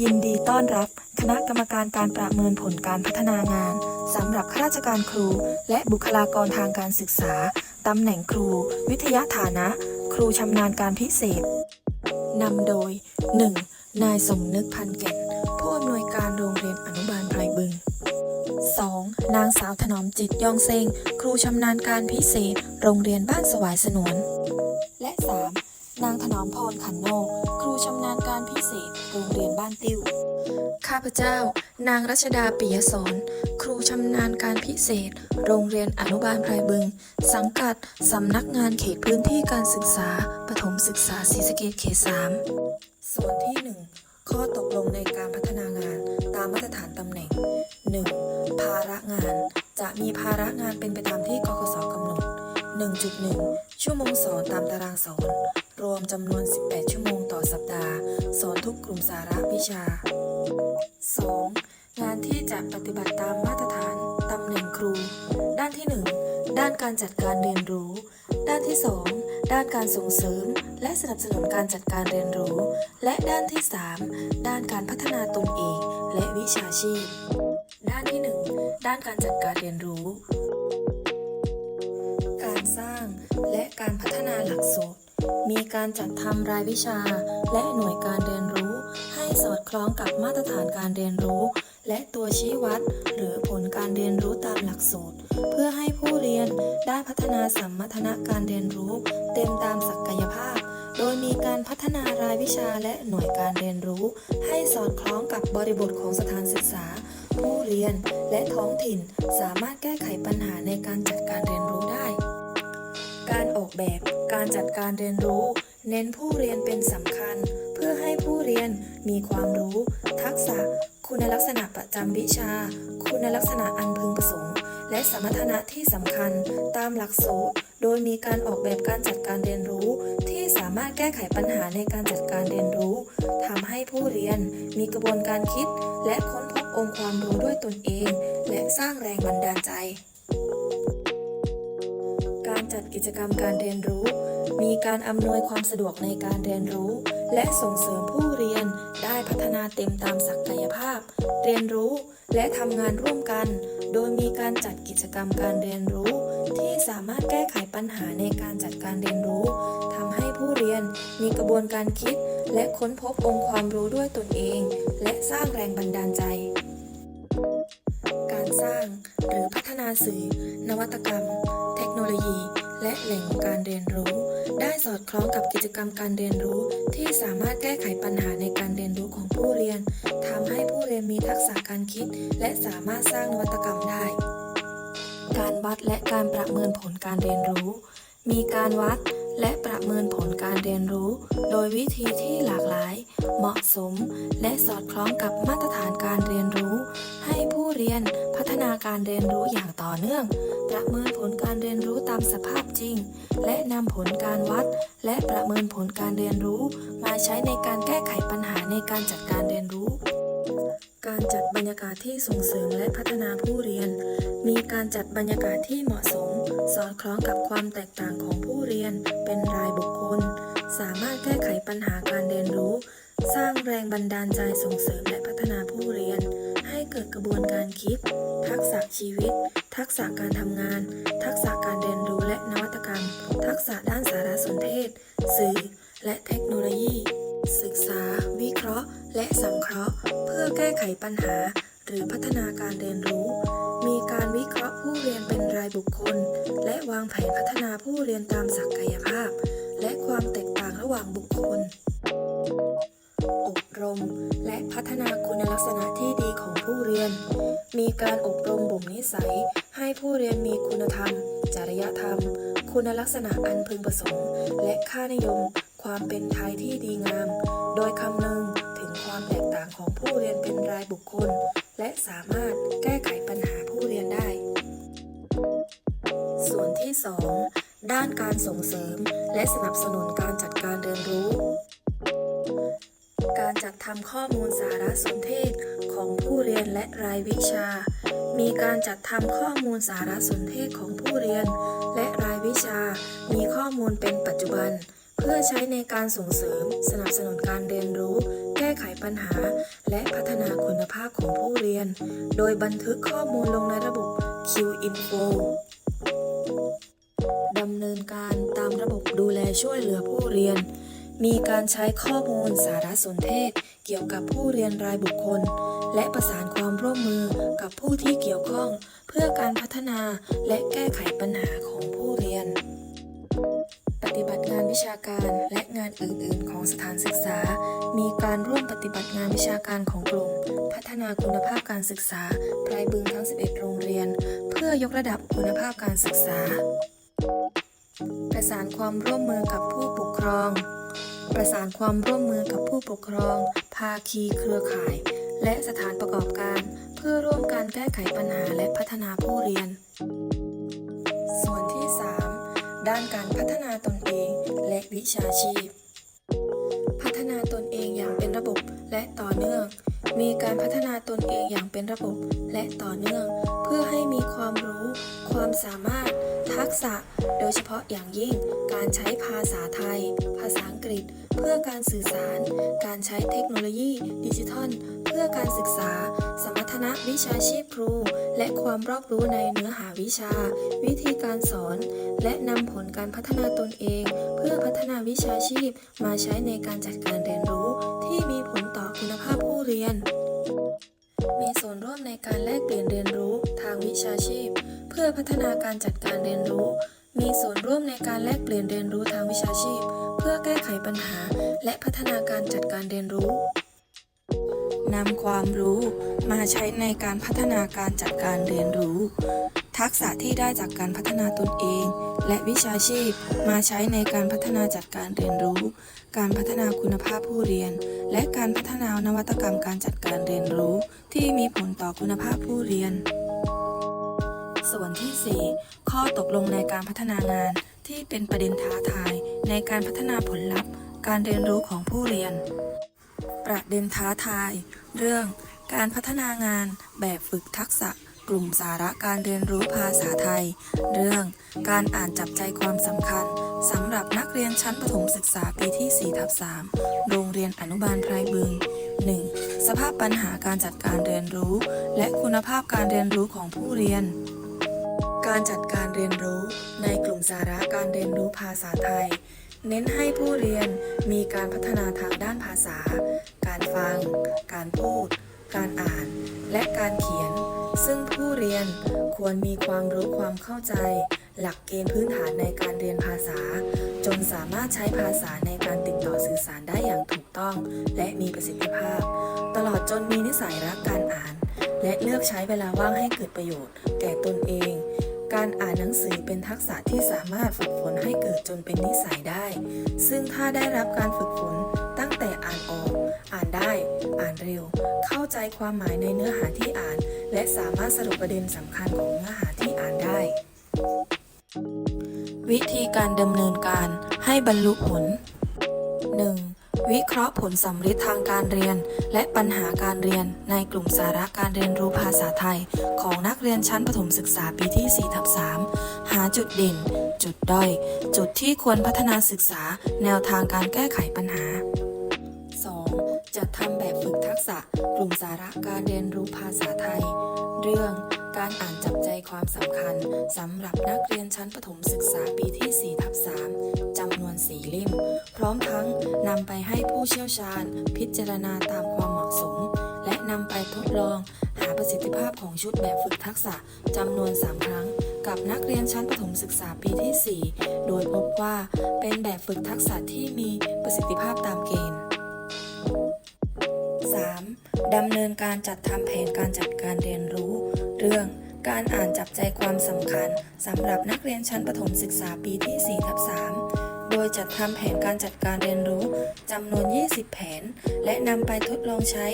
ยินดีต้อนรับคณะกรรมการการประเมินผลการพัฒนางานสำหรับข้าราชการครู และบุคลากรทางการศึกษาตำแหน่งครู วิทยาฐานะ ครูชำนาญการพิเศษนำโดย 1. นายสมนึกพันแก่น ผู้อำนวยการโรงเรียนอนุบาลไพรบึง 2. นางสาวถนอมจิตยองเซงครูชำนาญการพิเศษ โรงเรียนบ้านสวายสนวน และ 3. นางถนอมพรขันโนกครูชำนาญการพิเศษ โรงเรียนบ้านติ้วข้าพเจ้า นางรัชดาปิยสอนครูชำนาญการพิเศษ โรงเรียนอนุบาลไพรบึง สังกัด สำนักงานเขตพื้นที่การศึกษา ปฐมศึกษาศรีสะเกษเขต3ส่วนที่ 1 ข้อตกลงในการพัฒนางานตามมาตรฐานตำแหน่ง 1. ภาระงานจะมีภาระงานเป็นไปตามที่กกสกำหนด 1.1 ชั่วโมงสอนตามตารางสอน รวมจำนวน 18 ชั่วโมงต่อสัปดาห์ สอนทุกกลุ่มสาระวิชา 2. งานที่จะปฏิบัติตามมาตรฐานตำแหน่งครู ด้านที่ 1 ด้านการจัดการเรียนรู้ ด้านที่ 2 ด้านการส่งเสริม และสนับสนุนการจัดการเรียนรู้ และด้านที่ 3 ด้านการพัฒนาตนเอง และวิชาชีพ ด้านที่ 1 ด้านการจัดการเรียนรู้ การจัดทำรายวิชา และหน่วยการเรียนรู้ ให้สอดคล้องกับมาตรฐานการเรียนรู้ และตัวชี้วัด หรือผลการเรียนรู้ตามหลักสูตร เพื่อให้ผู้เรียนได้พัฒนาสัมมรรถนะการเรียนรู้ เต็มตามศักยภาพ โดยมีการพัฒนารายวิชาและหน่วยการเรียนรู้ ให้สอดคล้องกับบริบทของสถานศึกษา ผู้เรียนและท้องถิ่นสามารถแก้ไขปัญหาในการจัดการเรียนรู้ได้ การออกแบบการจัดการเรียนรู้ เน้นผู้เรียนเป็นสำคัญ เพื่อให้ผู้เรียนมีความรู้ ทักษะ คุณลักษณะประจำวิชา คุณลักษณะอันพึงประสงค์ และสมรรถนะที่สำคัญตามหลักสูตร โดยมีการออกแบบการจัดการเรียนรู้ ที่สามารถแก้ไขปัญหาในการจัดการเรียนรู้ทำให้ผู้เรียนมีกระบวนการคิด และค้นพบองค์ความรู้ด้วยตนเอง และสร้างแรงบันดาลใจ จัดกิจกรรมการเรียนรู้ มีการอำนวยความสะดวกในการเรียนรู้ และส่งเสริมผู้เรียนได้พัฒนาเต็มตามศักยภาพ เรียนรู้และทำงานร่วมกัน โดยมีการจัดกิจกรรมการเรียนรู้ ที่สามารถแก้ไขปัญหาในการจัดการเรียนรู้ทำให้ผู้เรียนมีกระบวนการคิด และค้นพบองค์ความรู้ด้วยตนเอง และสร้างแรงบันดาลใจ สร้าง หรือพัฒนาสื่อ นวัตกรรม เทคโนโลยี และแหล่งการเรียนรู้ ได้สอดคล้องกับกิจกรรมการเรียนรู้ ที่สามารถแก้ไขปัญหาในการเรียนรู้ของผู้เรียนทำให้ผู้เรียนมีทักษะการคิด และสามารถสร้างนวัตกรรมได้ การวัดและการประเมินผลการเรียนรู้ มีการวัด และประเมินผลการเรียนรู้ โดยวิธีที่หลากหลาย เหมาะสม และสอดคล้องกับมาตรฐานการเรียนรู้ ให้ผู้เรียนพัฒนาการเรียนรู้อย่างต่อเนื่อง ประเมินผลการเรียนรู้ตามสภาพจริง และนำผลการวัด และประเมินผลการเรียนรู้ มาใช้ในการแก้ไขปัญหาในการจัดการเรียนรู้ การจัดบรรยากาศที่ส่งเสริมและพัฒนาผู้เรียน มีการจัดบรรยากาศที่เหมาะสม สอดคล้องกับความแตกต่างของผู้เรียน เป็นรายบุคคล สามารถแก้ไขปัญหาการเรียนรู้ สร้างแรงบันดาลใจส่งเสริมและพัฒนาผู้เรียน ให้เกิดกระบวนการคิด ทักษะชีวิต ทักษะการทำงาน ทักษะการเรียนรู้และนวัตกรรม ทักษะด้านสารสนเทศ สื่อ และเทคโนโลยี ศึกษา วิเคราะห์ และสังเคราะห์ เพื่อแก้ไขปัญหา หรือพัฒนาการเรียนรู้ มีการวิเคราะห์ผู้เรียนเป็นรายบุคคล และวางแผนพัฒนาผู้เรียนตามศักยภาพ และความแตกต่างระหว่างบุคคล อบรม และพัฒนาคุณลักษณะที่ดีของผู้เรียน มีการอบรมบ่มนิสัย ให้ผู้เรียนมีคุณธรรม จริยธรรม คุณลักษณะอันพึงประสงค์ และค่านิยม ความเป็นไทยที่ดีงาม โดยคำนึงถึงความแตกต่างของผู้เรียนเป็นรายบุคคล และสามารถแก้ไขปัญหาผู้เรียนได้ ส่วนที่ 2 ด้านการส่งเสริม และสนับสนุนการจัดการเรียนรู้ การจัดทำข้อมูลสารสนเทศของผู้เรียนและรายวิชา มีการจัดทำข้อมูลสารสนเทศของผู้เรียน และรายวิชา มีข้อมูลเป็นปัจจุบัน พื่อใช้ในการส่งเสริม สนับสนุนการเรียนรู้ แก้ไขปัญหา และพัฒนาคุณภาพของผู้เรียน โดยบันทึกข้อมูลลงในระบบ QInfo ดำเนินการตามระบบดูแลช่วยเหลือผู้เรียน มีการใช้ข้อมูลสารสนเทศ เกี่ยวกับผู้เรียนรายบุคคล และประสานความร่วมมือกับผู้ที่เกี่ยวข้อง เพื่อการพัฒนาและแก้ไขปัญหาของผู้เรียน ฏิบัติงานวิชาการและงานอื่น ๆ ของสถานศึกษา มีการร่วมปฏิบัติงานวิชาการของกลุ่ม พัฒนาคุณภาพการศึกษาพลายบึงทั้ง 11 โรงเรียน เพื่อยกระดับคุณภาพการศึกษา ประสานความร่วมมือกับผู้ปกครอง ประสานความร่วมมือกับผู้ปกครอง ภาคีเครือข่าย และสถานประกอบการ เพื่อร่วมการแก้ไขปัญหาและพัฒนาผู้เรียน ส่วนที่ ด้านการพัฒนาตนเอง และวิชาชีพ พัฒนาตนเองอย่างเป็นระบบและต่อเนื่อง มีการพัฒนาตนเองอย่างเป็นระบบและต่อเนื่อง เพื่อให้มีความรู้ ความสามารถ ทักษะ โดยเฉพาะอย่างยิ่ง การใช้ภาษาไทย ภาษาอังกฤษ เพื่อการสื่อสาร การใช้เทคโนโลยีดิจิทัล เพื่อการศึกษา สมรรถนะวิชาชีพครู และความรอบรู้ในเนื้อหาวิชา วิธีการสอน และนำผลการพัฒนาตนเอง เพื่อพัฒนาวิชาชีพมาใช้ในการจัดการเรียนรู้ ที่มีผลต่อคุณภาพผู้เรียน มีส่วนร่วมในการแลกเปลี่ยนเรียนรู้ทางวิชาชีพ เพื่อพัฒนาการจัดการเรียนรู้ มีส่วนร่วมในการแลกเปลี่ยนเรียนรู้ทางวิชาชีพ เพื่อแก้ไขปัญหา และพัฒนาการจัดการเรียนรู้ นำความรู้มาใช้ในการพัฒนาการจัดการเรียนรู้ ทักษะที่ได้จากการพัฒนาตนเอง และวิชาชีพมาใช้ในการพัฒนาจัดการเรียนรู้ การพัฒนาคุณภาพผู้เรียน และการพัฒนานวัตกรรมการจัดการเรียนรู้ ที่มีผลต่อคุณภาพผู้เรียน ส่วนที่ 4 ข้อตกลงในการพัฒนางาน ที่เป็นประเด็นท้าทายในการพัฒนาผลลัพธ์ การเรียนรู้ของผู้เรียน ประเด็นท้าทาย เรื่องการพัฒนางานแบบฝึกทักษะกลุ่มสาระการเรียนรู้ภาษาไทย เรื่องการอ่านจับใจความสำคัญสำหรับนักเรียนชั้นประถมศึกษาปีที่4ทับ3โรงเรียนอนุบาลไพรบึง 1. สภาพปัญหาการจัดการเรียนรู้ และคุณภาพการเรียนรู้ของผู้เรียน การจัดการเรียนรู้ในกลุ่มสาระการเรียนรู้ภาษาไทย เน้นให้ผู้เรียนมีการพัฒนาทางด้านภาษา การฟัง การพูด การอ่าน และการเขียน ซึ่งผู้เรียนควรมีความรู้ความเข้าใจ หลักเกณฑ์พื้นฐานในการเรียนภาษา จนสามารถใช้ภาษาในการติดต่อสื่อสารได้อย่างถูกต้อง และมีประสิทธิภาพ ตลอดจนมีนิสัยรักการอ่าน และเลือกใช้เวลาว่างให้เกิดประโยชน์ แก่ตนเอง การอ่านหนังสือเป็นทักษะที่สามารถฝึกฝนให้เกิดจนเป็นนิสัยได้ ซึ่งถ้าได้รับการฝึกฝนตั้งแต่อ่านออก อ่านได้ อ่านเร็ว เข้าใจความหมายในเนื้อหาที่อ่าน และสามารถสรุปประเด็นสำคัญของเนื้อหาที่อ่านได้ วิธีการดำเนินการให้บรรลุผล 1. วิเคราะห์ผลสำฤทธิ์ทางการเรียน และปัญหาการเรียนในกลุ่มสาระการเรียนรู้ภาษาไทย ของนักเรียนชั้นประถมศึกษาปีที่4ทับ3หาจุดเด่น จุดด้อย จุดที่ควรพัฒนาศึกษาแนวทางการแก้ไขปัญหา 2. จัดทำแบบฝึกทักษะ กลุ่มสาระการเรียนรู้ภาษาไทย เรื่องการอ่านจับ ความสำคัญสำหรับนักเรียนชั้นประถมศึกษาปีที่ 4 ทับ 3 จำนวน 4 เล่ม พร้อมทั้งนำไปให้ผู้เชี่ยวชาญ พิจารณาตามความเหมาะสม และนำไปทดลอง หาประสิทธิภาพของชุดแบบฝึกทักษะจำนวน 3 ครั้ง กับนักเรียนชั้นประถมศึกษาปีที่ 4 โดยพบว่าเป็นแบบฝึกทักษะที่มีประสิทธิภาพตามเกณฑ์ 3. ดำเนินการจัดทำแผนการจัดการเรียนรู้ เรื่อง การอ่านจับใจความสำคัญสำหรับนักเรียนชั้นประถมศึกษาปีที่4ทับ3โดยจัดทำแผนการจัดการเรียนรู้จำนวน 20 แผน และนำไปทดลองใช้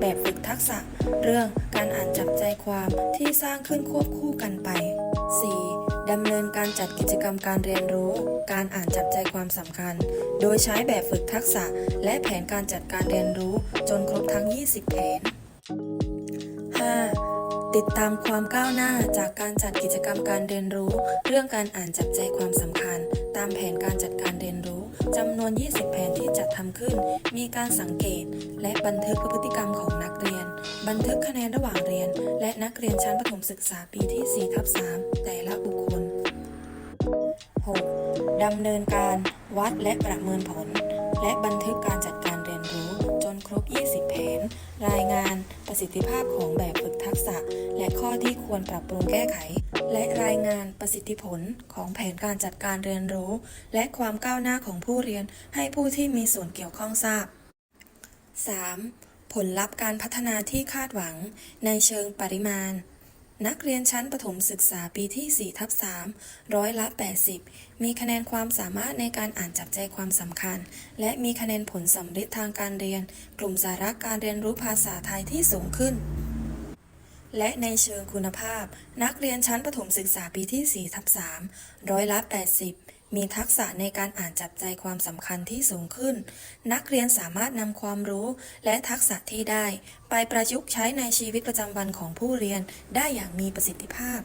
แบบฝึกทักษะ เรื่องการอ่านจับใจความที่สร้างขึ้นควบคู่กันไป 4. ดำเนินการจัดกิจกรรมการเรียนรู้ การอ่านจับใจความสำคัญ โดยใช้แบบฝึกทักษะ และแผนการจัดการเรียนรู้จนครบทั้ง 20 แผน ติดตามความก้าวหน้าจากการจัดกิจกรรมการเรียนรู้ เรื่องการอ่านจับใจความสำคัญ ตามแผนการจัดการเรียนรู้จำนวน 20 แผนที่จัดทำขึ้น มีการสังเกต และบันทึกพฤติกรรมของนักเรียน บันทึกคะแนนระหว่างเรียน และนักเรียนชั้นประถมศึกษาปีที่4ทับ3แต่ละบุคคล 6. ดำเนินการวัดและประเมินผล และบันทึกการจัด บ 20 แผน รายงานประสิทธิภาพของแบบฝึกทักษะ และข้อที่ควรปรับปรุงแก้ไข และรายงานประสิทธิผลของแผนการจัดการเรียนรู้ และความก้าวหน้าของผู้เรียนให้ผู้ที่มีส่วนเกี่ยวข้องทราบ 3. ผลลัพธ์การพัฒนาที่คาดหวังในเชิงปริมาณ นักเรียนชั้นประถมศึกษาปีที่4ทับ3ร้อยละ 80 มีคะแนนความสามารถในการอ่านจับใจความสำคัญ และมีคะแนนผลสำเร็จทางการเรียน กลุ่มสาระการเรียนรู้ภาษาไทยที่สูงขึ้น และในเชิงคุณภาพ นักเรียนชั้นประถมศึกษาปีที่4ทับ3ร้อยละ 80 มีทักษะในการอ่านจับใจความสำคัญที่สูงขึ้น นักเรียนสามารถนำความรู้และทักษะที่ได้ ไปประยุกต์ใช้ในชีวิตประจำวันของผู้เรียนได้อย่างมีประสิทธิภาพ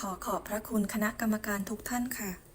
ขอขอบพระคุณคณะกรรมการทุกท่านค่ะ